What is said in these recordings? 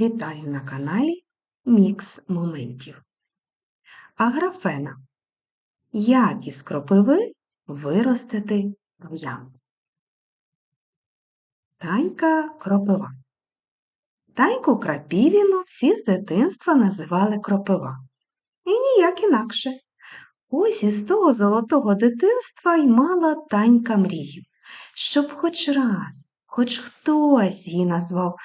Вітаю на каналі Мікс Моментів. Аграфена. Як із кропиви виростити рум'ян? Танька кропива. Таньку крапівіну всі з дитинства називали кропива. І ніяк інакше. Ось із того золотого дитинства й мала танька мрію, щоб хоч раз, хоч хтось її назвав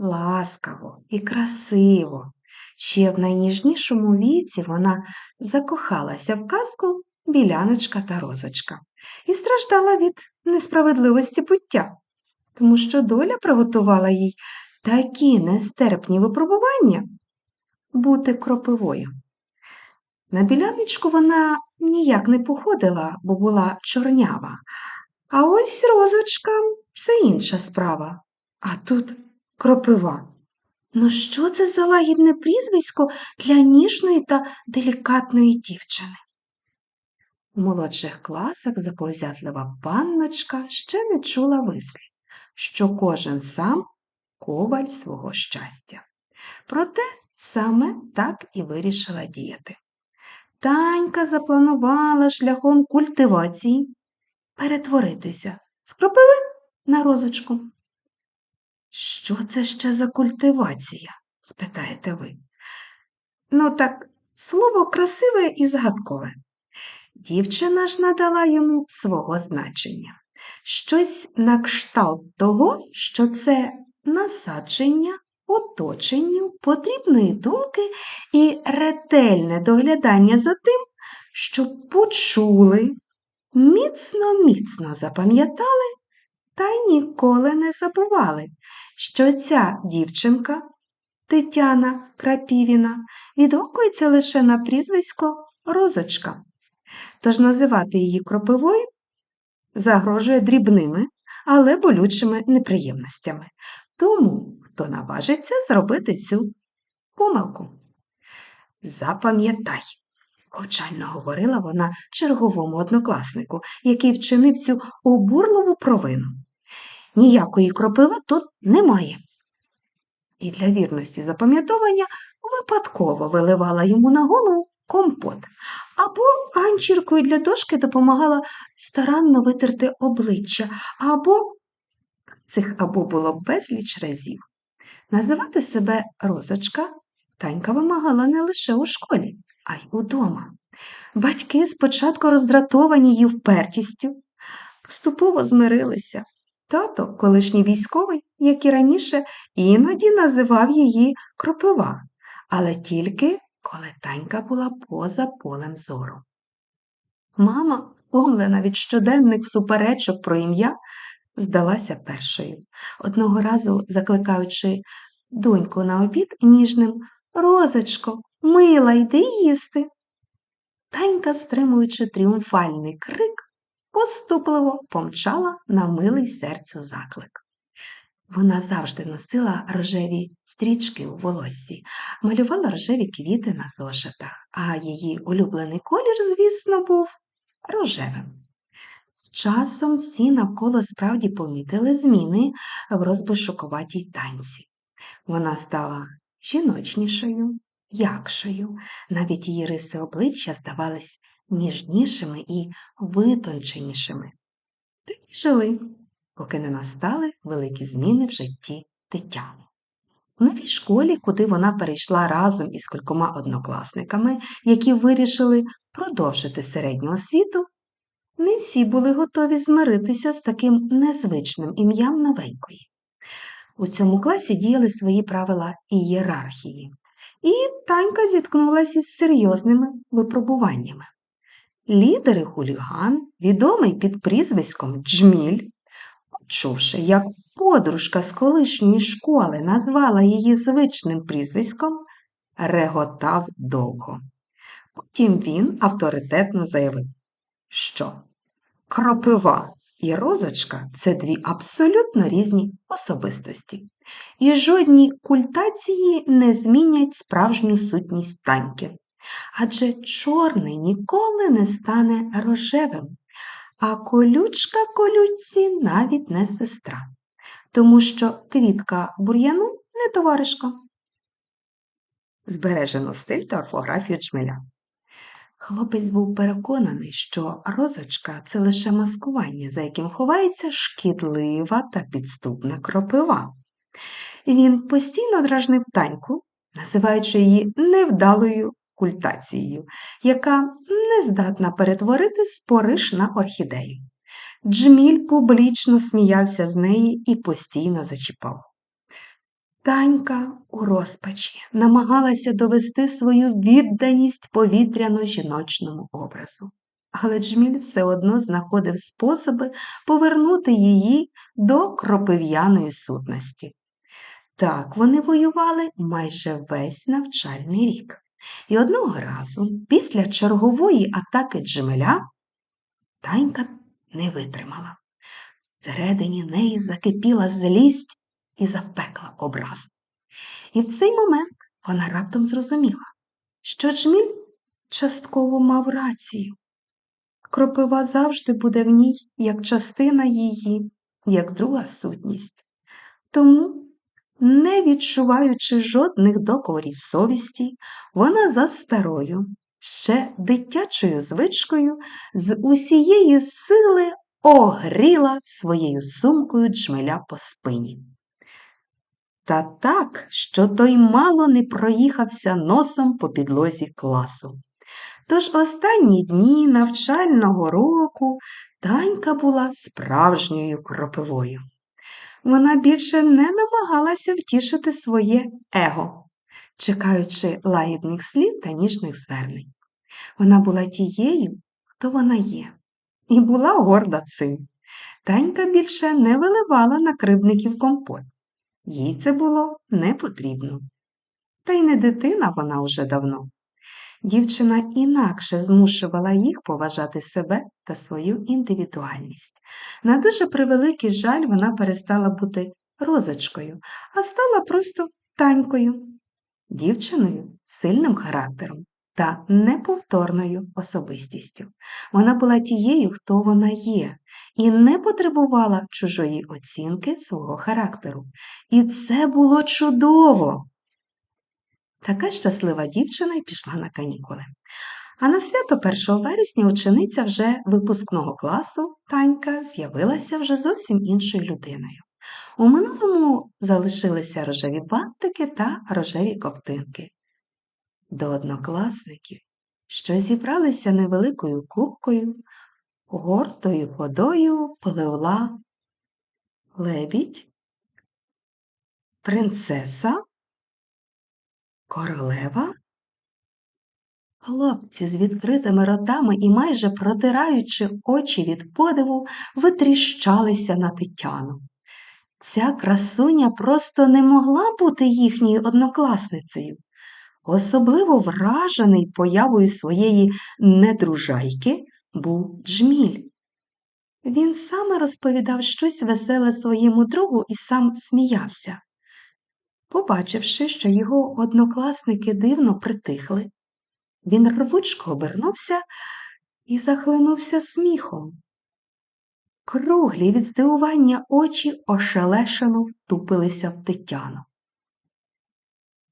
ласкаво і красиво. Ще в найніжнішому віці вона закохалася в казку біляночка та розочка і страждала від несправедливості буття, тому що доля приготувала їй такі нестерпні випробування бути кропивою. На біляночку вона ніяк не походила, бо була чорнява. А ось розочка це інша справа. А тут кропива. Ну, що це за лагідне прізвисько для ніжної та делікатної дівчини? У молодших класах заповзятлива панночка ще не чула вислів, що кожен сам коваль свого щастя. Проте саме так і вирішила діяти. Танька запланувала шляхом культивації перетворитися з кропиви на розочку. Що це ще за культивація? спитаєте ви. Ну так, слово красиве і згадкове. Дівчина ж надала йому свого значення. Щось на кшталт того, що це насадження оточенню потрібної думки і ретельне доглядання за тим, щоб почули, міцно-міцно запам'ятали та й ніколи не забували, що ця дівчинка Тетяна Крапівіна відгукується лише на прізвисько Розочка. Тож називати її кропивою загрожує дрібними, але болючими неприємностями. Тому, хто наважиться зробити цю помилку. Запам'ятай, повчально говорила вона черговому однокласнику, який вчинив цю обурливу провину. Ніякої кропиви тут немає. І для вірності запам'ятовування випадково виливала йому на голову компот, або ганчіркою для дошки допомагала старанно витерти обличчя, або цих або було безліч разів. Називати себе розочка Танька вимагала не лише у школі, а й удома. Батьки спочатку роздратовані її впертістю, поступово змирилися. Тато, колишній військовий, як і раніше, іноді називав її кропива, але тільки коли танька була поза полем зору. Мама, втомлена від щоденних суперечок про ім'я, здалася першою, одного разу закликаючи доньку на обід ніжним Розочко, мила, йди їсти. Танька, стримуючи тріумфальний крик, поступливо помчала на милий серцю заклик. Вона завжди носила рожеві стрічки у волоссі, малювала рожеві квіти на зошитах, а її улюблений колір, звісно, був рожевим. З часом всі навколо справді помітили зміни в розбишукуватій танці. Вона стала жіночнішою, якшою, навіть її риси обличчя здавались ніжнішими і витонченішими. Так і жили, поки не настали великі зміни в житті Тетяни. У новій школі, куди вона перейшла разом із кількома однокласниками, які вирішили продовжити середню освіту, не всі були готові змиритися з таким незвичним ім'ям новенької. У цьому класі діяли свої правила ієрархії, і Танька зіткнулася з серйозними випробуваннями. Лідери хуліган, відомий під прізвиськом Джміль, почувши, як подружка з колишньої школи назвала її звичним прізвиськом, реготав довго. Потім він авторитетно заявив, що кропива і розочка це дві абсолютно різні особистості, і жодні культації не змінять справжню сутність таньки. Адже чорний ніколи не стане рожевим, а колючка колючці навіть не сестра, тому що квітка бур'яну не товаришка, Збережено стиль та орфографію джмеля. Хлопець був переконаний, що розочка це лише маскування, за яким ховається шкідлива та підступна кропива. Він постійно дражнив таньку, називаючи її невдалою культацією, яка не здатна перетворити спориш на орхідею. Джміль публічно сміявся з неї і постійно зачіпав. Танька у розпачі намагалася довести свою відданість повітряно-жіночному образу, але Джміль все одно знаходив способи повернути її до кропив'яної сутності. Так вони воювали майже весь навчальний рік. І одного разу, після чергової атаки Джмеля, Танька не витримала. Всередині неї закипіла злість і запекла образу. І в цей момент вона раптом зрозуміла, що Джміль частково мав рацію. Кропива завжди буде в ній як частина її, як друга сутність. Тому, не відчуваючи жодних докорів совісті, вона за старою, ще дитячою звичкою з усієї сили огріла своєю сумкою джмеля по спині. Та так, що той мало не проїхався носом по підлозі класу. Тож останні дні навчального року танька була справжньою кропивою. Вона більше не намагалася втішити своє его, чекаючи лагідних слів та ніжних звернень. Вона була тією, хто вона є, і була горда цим. Танька більше не виливала на крибників компот. Їй це було не потрібно. Та й не дитина вона уже давно. Дівчина інакше змушувала їх поважати себе та свою індивідуальність. На дуже превеликий жаль вона перестала бути розочкою, а стала просто танькою, дівчиною з сильним характером та неповторною особистістю. Вона була тією, хто вона є, і не потребувала чужої оцінки свого характеру. І це було чудово. Така щаслива дівчина й пішла на канікули. А на свято 1 вересня учениця вже випускного класу Танька з'явилася вже зовсім іншою людиною. У минулому залишилися рожеві бантики та рожеві ковтинки. До однокласників, що зібралися невеликою кубкою, гордою ходою пливла лебідь, принцеса, королева. Хлопці з відкритими ротами і майже протираючи очі від подиву, витріщалися на Тетяну. Ця красуня просто не могла бути їхньою однокласницею. Особливо вражений появою своєї недружайки був Джміль. Він саме розповідав щось веселе своєму другу і сам сміявся. Побачивши, що його однокласники дивно притихли, він рвучко обернувся і захлинувся сміхом. Круглі від здивування очі ошелешено втупилися в Тетяну.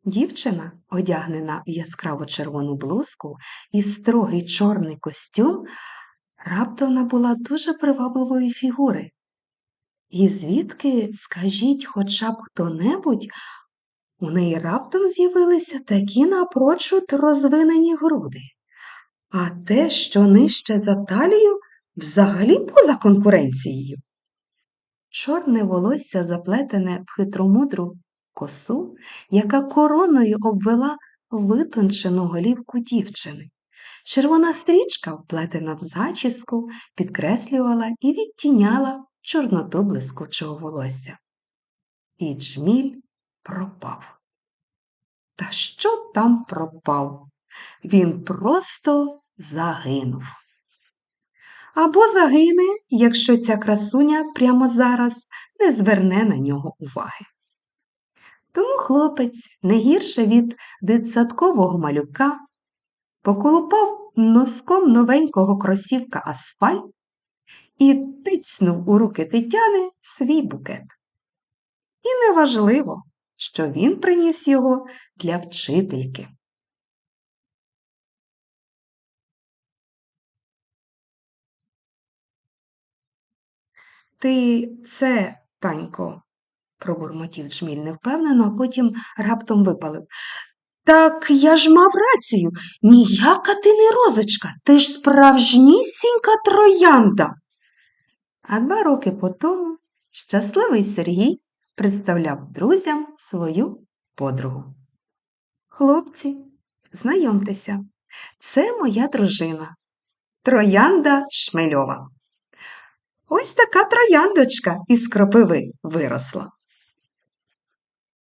Дівчина, одягнена в яскраво червону блузку і строгий чорний костюм, раптом набула дуже привабливої фігури. І звідки, скажіть хоча б хто-небудь, у неї раптом з'явилися такі напрочуд розвинені груди, а те, що нижче за талію, взагалі поза конкуренцією. Чорне волосся заплетене в хитромудру косу, яка короною обвела витончену голівку дівчини. Червона стрічка, вплетена в зачіску, підкреслювала і відтіняла чорноту блискучого волосся. І джміль пропав. Та що там пропав? Він просто загинув. Або загине, якщо ця красуня прямо зараз не зверне на нього уваги. Тому хлопець, не гірше від дитсадкового малюка, поколупав носком новенького кросівка асфальт і тицнув у руки Тетяни свій букет. І неважливо, що він приніс його для вчительки. Ти це, Танько, пробурмотів Джміль невпевнено, а потім раптом випалив. Так я ж мав рацію, ніяка ти не розочка, ти ж справжнісінька троянда. А два роки по тому щасливий Сергій представляв друзям свою подругу. Хлопці, знайомтеся, це моя дружина, троянда Шмельова. Ось така трояндочка із кропиви виросла.